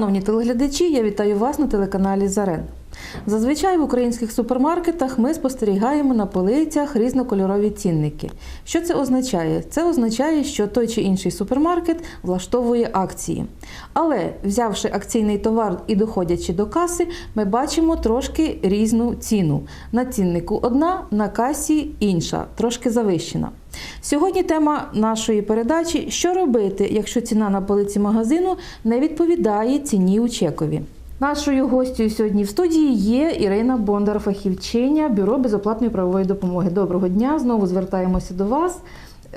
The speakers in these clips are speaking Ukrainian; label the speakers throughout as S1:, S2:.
S1: Шановні телеглядачі, я вітаю вас на телеканалі Зарен. Зазвичай в українських супермаркетах ми спостерігаємо на полицях різнокольорові цінники. Що це означає? Це означає, що той чи інший супермаркет влаштовує акції. Але взявши акційний товар і доходячи до каси, ми бачимо трошки різну ціну. На ціннику одна, на касі інша, трошки завищена. Сьогодні тема нашої передачі: що робити, якщо ціна на полиці магазину не відповідає ціні у чекові. Нашою гостю сьогодні в студії є Ірина Бондар, фахівчиня Бюро безоплатної правової допомоги. Доброго дня! Знову звертаємося до вас.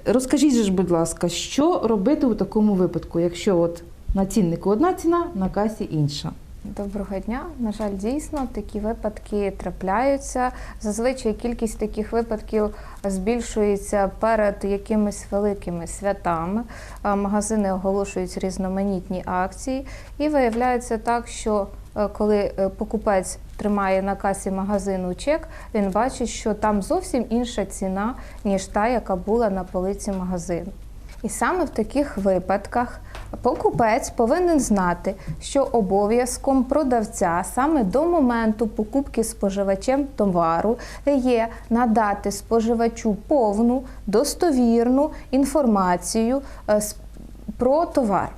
S1: Розкажіть ж, будь ласка, що робити у такому випадку, якщо от на ціннику одна ціна, на касі інша?
S2: Доброго дня. На жаль, дійсно такі випадки трапляються. Зазвичай кількість таких випадків збільшується перед якимись великими святами. Магазини оголошують різноманітні акції, і виявляється так, що е, коли е, покупець тримає на касі магазину чек, він бачить, що там зовсім інша ціна, ніж та, яка була на полиці магазину. І саме в таких випадках покупець повинен знати, що обов'язком продавця саме до моменту покупки споживачем товару є надати споживачу повну достовірну інформацію е, про товар.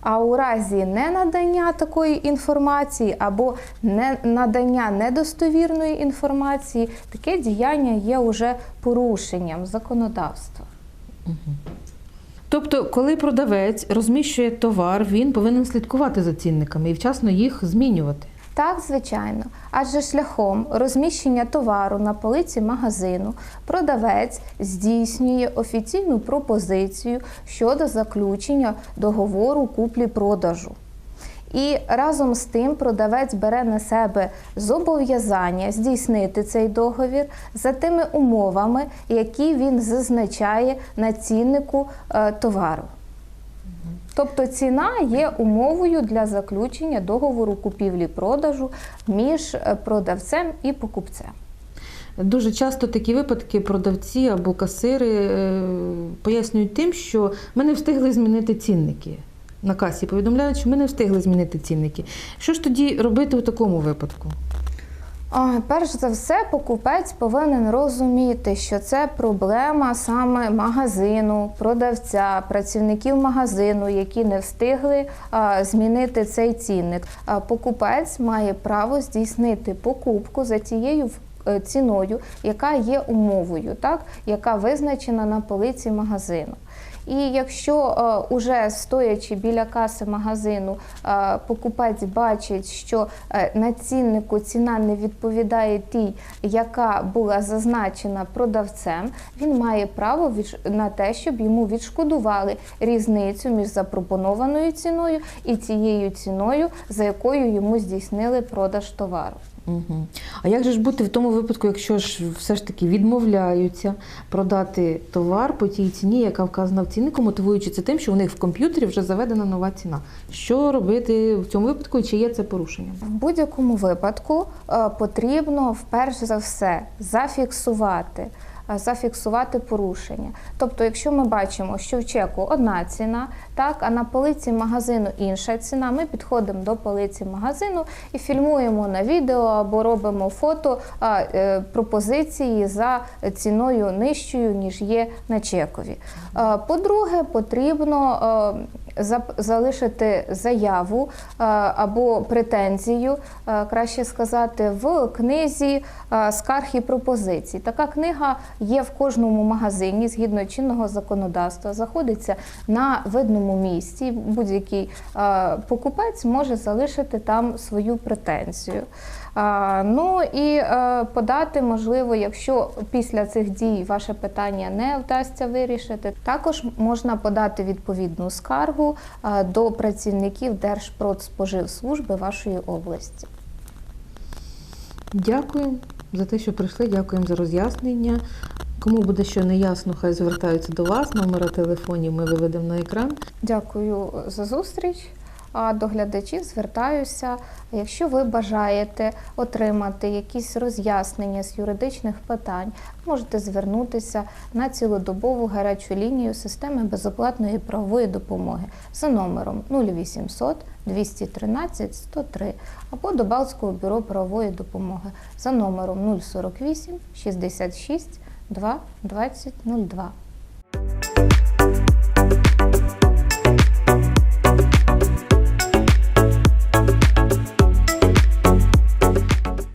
S2: А у разі ненадання такої інформації або надання недостовірної інформації, таке діяння є уже порушенням законодавства.
S1: Тобто, коли продавець розміщує товар, він повинен слідкувати за цінниками і вчасно їх змінювати.
S2: Так, звичайно, адже шляхом розміщення товару на полиці магазину продавець здійснює офіційну пропозицію щодо заключення договору куплі-продажу. І разом з тим продавець бере на себе зобов'язання здійснити цей договір за тими умовами, які він зазначає на ціннику е, товару. Тобто ціна є умовою для заключення договору купівлі-продажу між е, продавцем і покупцем.
S1: Дуже часто такі випадки продавці або касири е, пояснюють тим, що ми не встигли змінити цінники. На касі повідомляють, що ми не встигли змінити цінники. Що ж тоді робити у такому випадку?
S2: А, Перш за все, покупець повинен розуміти, що це проблема саме магазину, продавця, працівників магазину, які не встигли а, змінити цей цінник. А покупець має право здійснити покупку за тією ціною, яка є умовою, так яка визначена на полиці магазину. І якщо е, уже стоячи біля каси магазину, е, покупець бачить, що е, на ціннику ціна не відповідає тій, яка була зазначена продавцем, він має право відш- на те, щоб йому відшкодували різницю між запропонованою ціною і цією ціною, за якою йому здійснили продаж товару.
S1: Угу. А як же ж бути в тому випадку, якщо ж все ж таки відмовляються продати товар по тій ціні, яка вказана в ціннику, мотивуючи це тим, що у них в комп'ютері вже заведена нова ціна? Що робити в цьому випадку і чи є це порушення?
S2: В будь-якому випадку е, потрібно вперше за все зафіксувати. Е, Зафіксувати порушення. Тобто, якщо ми бачимо, що в чеку одна ціна, так, а на полиці магазину інша ціна, ми підходимо до полиці магазину і фільмуємо на відео або робимо фото е, пропозиції за ціною нижчою, ніж є на чекові. Е, По-друге, потрібно залишити заяву е, або претензію, е, краще сказати, в книзі е, скарг і пропозицій. Така книга є в кожному магазині згідно чинного законодавства, знаходиться на видному місці. Будь-який покупець може залишити там свою претензію. Ну і подати можливо, якщо після цих дій ваше питання не вдасться вирішити, також можна подати відповідну скаргу е, до працівників Держпродспоживслужби вашої області.
S1: Дякую за те, що прийшли. Дякуємо за роз'яснення. Кому буде що неясно, хай звертаються до вас. Номера телефонів ми виведемо на екран.
S2: Дякую за зустріч. А до глядачів звертаюся, якщо ви бажаєте отримати якісь роз'яснення з юридичних питань, можете звернутися на цілодобову гарячу лінію системи безоплатної правової допомоги за номером 0800 213 103 або до Балтського бюро правової допомоги за номером 048 66 2 20 02.